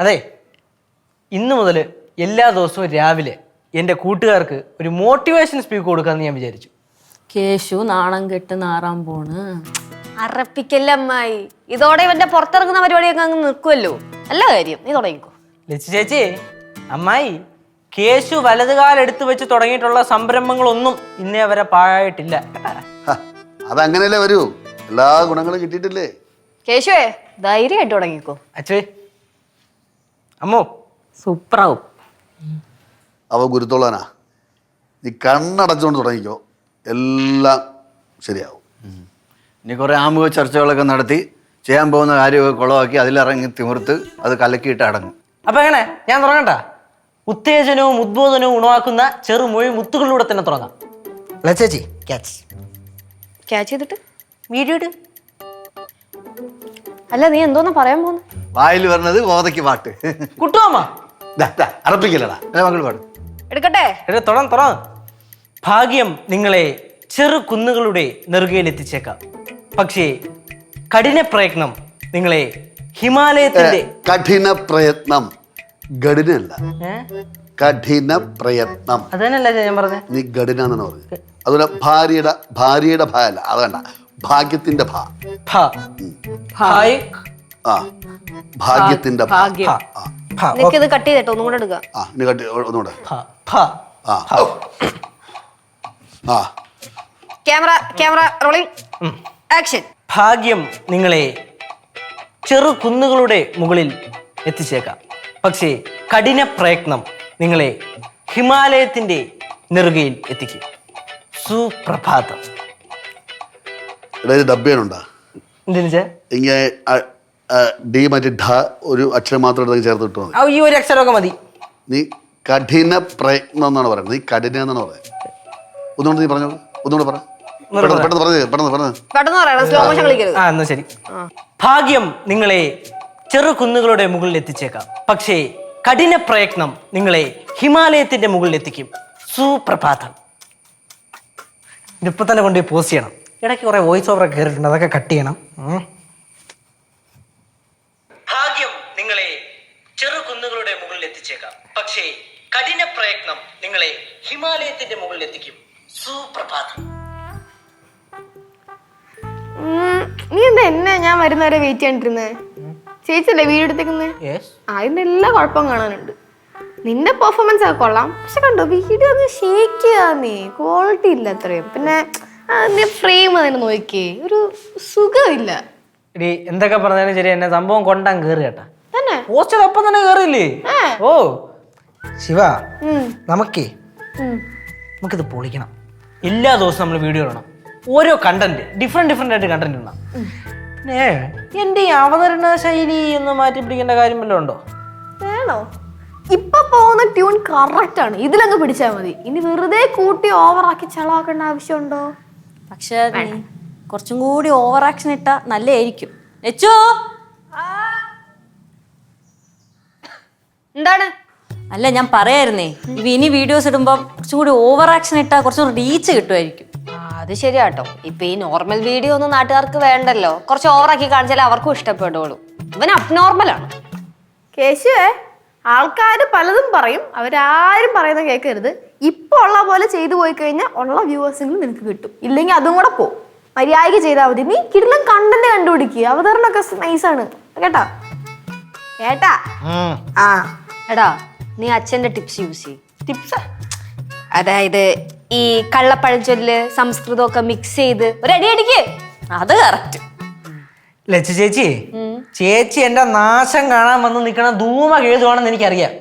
അതെ ഇന്നു മുതൽ എല്ലാ ദിവസവും രാവിലെ എന്റെ കൂട്ടുകാർക്ക് ഒരു മോട്ടിവേഷൻ സ്പീക്ക് കൊടുക്കാമെന്ന് ഞാൻ വിചാരിച്ചു. കേശു നാണം കെട്ട് നാറാൻ പോണ്. അറപ്പിക്കല്ലേ അമ്മായി ഇതോടെ ഇവന്റെ പുറത്തിറങ്ങുന്ന പരിപാടിയൊക്കെ അങ്ങ് നിൽക്കുമല്ലോ അല്ല കാര്യം. നീ തുടങ്ങിക്കോ. ലച്ചു ചേച്ചി അമ്മായി കേശു വലതുകാലം എടുത്തു വെച്ച് തുടങ്ങിയിട്ടുള്ള സംരംഭങ്ങളൊന്നും ഇന്നേ വരെ പാഴായിട്ടില്ല? ഹ, അതങ്ങനെയല്ലേ വരൂ. എല്ലാ ഗുണങ്ങളും കിട്ടിയിട്ടില്ലേ? കേശുവേ ധൈര്യമായിട്ട് തുടങ്ങിക്കോ. അച്ഛേ അമ്മോ സൂപ്പറാവും. അവ ഗുരുത്തോളാനാ നീ കണ്ണടച്ചുകൊണ്ട് തുടങ്ങിക്കോ. എല്ലാം ശരിയാവും. ഇനി കുറേ ആമുഖ ചർച്ചകളൊക്കെ നടത്തി ചെയ്യാൻ പോകുന്ന കാര്യമൊക്കെ കുളമാക്കി അതിലിറങ്ങി തിമിർത്ത് അത് കലക്കിയിട്ട് അടങ്ങും. അപ്പൊ എങ്ങനെ? ഞാൻ തുടങ്ങണ്ട ഉത്തേജനവും ഉദ്ബോധനവും ഉണവാക്കുന്ന ചെറു മൊഴി മുത്തുകളിലൂടെ തന്നെ തുടങ്ങാം. ലച്ചേച്ചി ക്യാച്ച് ക്യാച്ച് ചെയ്തിട്ട്? വീഡിയോ ഇട്. അല്ല നീ എന്തോന്നാ പറയാൻ പോകുന്നു? വായിൽ വരുന്നത് ഗോതയ്ക്ക് പാട്ട്. കുട്ടുവാമ്മ? ദാ, ദാ, അറപ്പിക്കില്ലടാ. മകൾ പാട്. എടുക്കട്ടെ? എടേ ഭാഗ്യം നിങ്ങളെ ചെറു കുന്നുകളുടെ നെറുകയിൽ എത്തിച്ചേക്കാം. പക്ഷേ കഠിന പ്രയത്നം നിങ്ങളെ ഹിമാലയത്തിന്റെ കഠിന പ്രയത്നം ഗഡിനല്ല? കഠിന പ്രയത്നം. അതന്നെയല്ല ഞാൻ പറഞ്ഞേ? നീ ഗഡിന എന്നാണ് പറഞ്ഞത്. അതുപോലെ ഭാര്യയുടെ ഭാര്യയുടെ ഭ അല്ല അത് വേണ്ട. ഭാഗ്യത്തിന്റെ ഭ. ഭാ. ഭായ്. ആ. ഭാഗ്യത്തിന്റെ ഭാഗ്യം. ആ ഭ. നിനക്കിത് കട്ട് ചെയ്തിട്ടോ? ഒന്നും കൂടെ എടുക്കുക ആ ഇനി കട്ട് ഒന്നുകൂടെ. ആ ഔ. ആ. Camera camera rolling action. ഭാഗ്യം നിങ്ങളെ ചെറു കുന്നുകളുടെ മുകളിൽ എത്തിച്ചേക്കാം. പക്ഷേ കഠിന പ്രയത്നം നിങ്ങളെ ഹിമാലയത്തിന്റെ നെറുകയിൽ എത്തിക്കും. സുപ്രഭാതം. ഒരു ഡബ്ബേനുണ്ടാ എന്തിനാ ഇങ്ങനെ ഡി മറ്റേ ഢ ഒരു അക്ഷരം മാത്രം എടുത്ത് ചേർത്ത് ഇട്ടു മതി ഈ ഒരു അക്ഷരമൊക്കെ മതി. നീ കഠിന പ്രയത്നം എന്നാണ് പറയുന്നത്. നീ കഠിന എന്നാണ് പറയുന്നത്. ഒന്നുകൊണ്ട് നീ പറഞ്ഞോളൂ. ഒന്നുകൂടെ പറ. പെട്ടെന്ന് പെട്ടെന്ന് പറഞ്ഞു പെട്ടെന്ന് പറഞ്ഞു പെട്ടെന്ന് പറയണം സ്ലോ മോഷൻ കളിക്കരുത്. ആ എന്നാ ശരി. ഭാഗ്യം നിങ്ങളെ ചെറു കുന്നുകളുടെ മുകളിൽ എത്തിച്ചേക്കാം. പക്ഷേ കഠിന പ്രയത്നം നിങ്ങളെ ഹിമാലയത്തിന്റെ മുകളിൽ എത്തിക്കും. സുപ്രഭാതം. ഇപ്പൊ തന്നെ കൊണ്ടുപോയി പോസ്റ്റ് ചെയ്യണം. ഇടയ്ക്ക് കുറെ വോയിസ് ഓവർ ഒക്കെ കയറിയിട്ടുണ്ട് അതൊക്കെ കട്ട് ചെയ്യണം. ഉം. ഭാഗ്യം നിങ്ങളെ ചെറു കുന്നുകളുടെ മുകളിൽ എത്തിച്ചേക്കാം. പക്ഷേ കഠിന പ്രയത്നം നിങ്ങളെ ഹിമാലയത്തിന്റെ മുകളിൽ എത്തിക്കും. സുപ്രഭാതം. നീ എന്താ എന്നെ ഞാൻ വരുന്നവരെ വെയിറ്റ് ചെയ്യാണ്ടിരുന്നത് ചേച്ചിയല്ലേ വീഡിയോ എടുത്തേക്കുന്നത് യെസ് അതിന്റെ എല്ലാ കുഴപ്പം കാണാനുണ്ട്. നിന്റെ പെർഫോമൻസ് ഒക്കെ കൊള്ളാം. പക്ഷെ കണ്ടോ വീഡിയോ ഒന്ന് ഷേക്ക് നീ ക്വാളിറ്റി ഇല്ല അത്രയും പിന്നെ അതിന്റെ ഫ്രെയിം അതിന് നോക്കിയേ. ഒരു സുഖമില്ല. എടി എന്തൊക്കെ പറഞ്ഞാലും ശരി എന്നെ സംഭവം കൊണ്ടാൻ കേറി കേട്ടാ. പോസ്റ്റർ ഒപ്പം തന്നെ കേറില്ലേ ഓ. ശിവ നമുക്കേ. നമുക്കിത് പൊളിക്കണം. എല്ലാ ദിവസവും നമ്മൾ വീഡിയോ ഇടണം. ഓരോ കണ്ടന്റ് ഡിഫറെന്റ് ഡിഫറെന്റ് ആയിട്ട് കണ്ടന്റ് ഇടണം. ഏ എന്റെ ഈ അവതരണ ശൈലി ഒന്ന് മാറ്റി പിടിക്കേണ്ട കാര്യം വല്ലതും ഉണ്ടോ? വേണോ? ഇപ്പൊ പോകുന്ന ട്യൂൺ കറക്റ്റ് ആണ്. ഇതിലങ്ങ് പിടിച്ചാൽ മതി. ഇനി വെറുതെ കൂട്ടി ഓവറാക്കി ചളാക്കേണ്ട ആവശ്യമുണ്ടോ? പക്ഷെ കുറച്ചും കൂടി ഓവർ ആക്ഷൻ ഇട്ടാ നല്ലതായിരിക്കും. ലച്ചോ എന്താണ്? അല്ല ഞാൻ പറയായിരുന്നേ ഇവ ഇനി വീഡിയോസ് ഇടുമ്പോൾ കുറച്ചും കൂടി ഓവർ ആക്ഷൻ ഇട്ടാ കുറച്ചും റീച്ച് കിട്ടുമായിരിക്കും. ആ, അത് ശരിയാട്ടോ ഇപ്പൊ ഈ നോർമൽ വീഡിയോ ഒന്നും നാട്ടുകാർക്ക് വേണ്ടല്ലോ. കുറച്ച് ഓവറാക്കി കാണിച്ചാലേ അവർക്കും ഇഷ്ടപ്പെടുള്ളൂ. ഇവൻ അബ്നോർമൽ ആണ്. കേശുവേ ആൾക്കാർ പലതും പറയും. അവരാരും പറയുന്നത് കേൾക്കരുത്. ഇപ്പൊ ഉള്ള പോലെ ചെയ്തു പോയി കഴിഞ്ഞാൽ ഉള്ള വ്യൂവേഴ്സെങ്കിലും നിനക്ക് കിട്ടും. ഇല്ലെങ്കിൽ അതും കൂടെ പോകും മര്യാദയ്ക്ക് ചെയ്താൽ മതി. നീ കിടലം കണ്ടന്റ് കണ്ടുപിടിക്കുക അവതരണമൊക്കെ നൈസാണ് കേട്ടാ? കേട്ടാ? ആ. എടാ നീ അച്ഛന്റെ ടിപ്സ് യൂസ് ചെയ്യും. ടിപ്സ്? അതായത് ഈ കള്ളപ്പഴഞ്ചൊല്ല് സംസ്കൃതമൊക്കെ മിക്സ് ചെയ്ത് ഒരു അടി അടിക്ക് അത് കറക്റ്റ് ലച്ചു ചേച്ചി ചേച്ചി എന്റെ നാശം കാണാൻ വന്ന് നിൽക്കണ ധൂമ കേതുവാണെന്ന് എനിക്കറിയാം.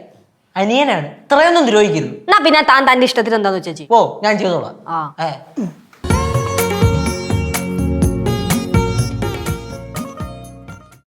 അനിയനാണ്. ഇത്രയൊന്നും ദ്രോഹിക്കരുത്. എന്നാ പിന്നെ താൻ തന്റെ ഇഷ്ടത്തിന് എന്താന്ന് വെച്ചാ ഓ ഞാൻ ചെയ്തോളാം. ആ.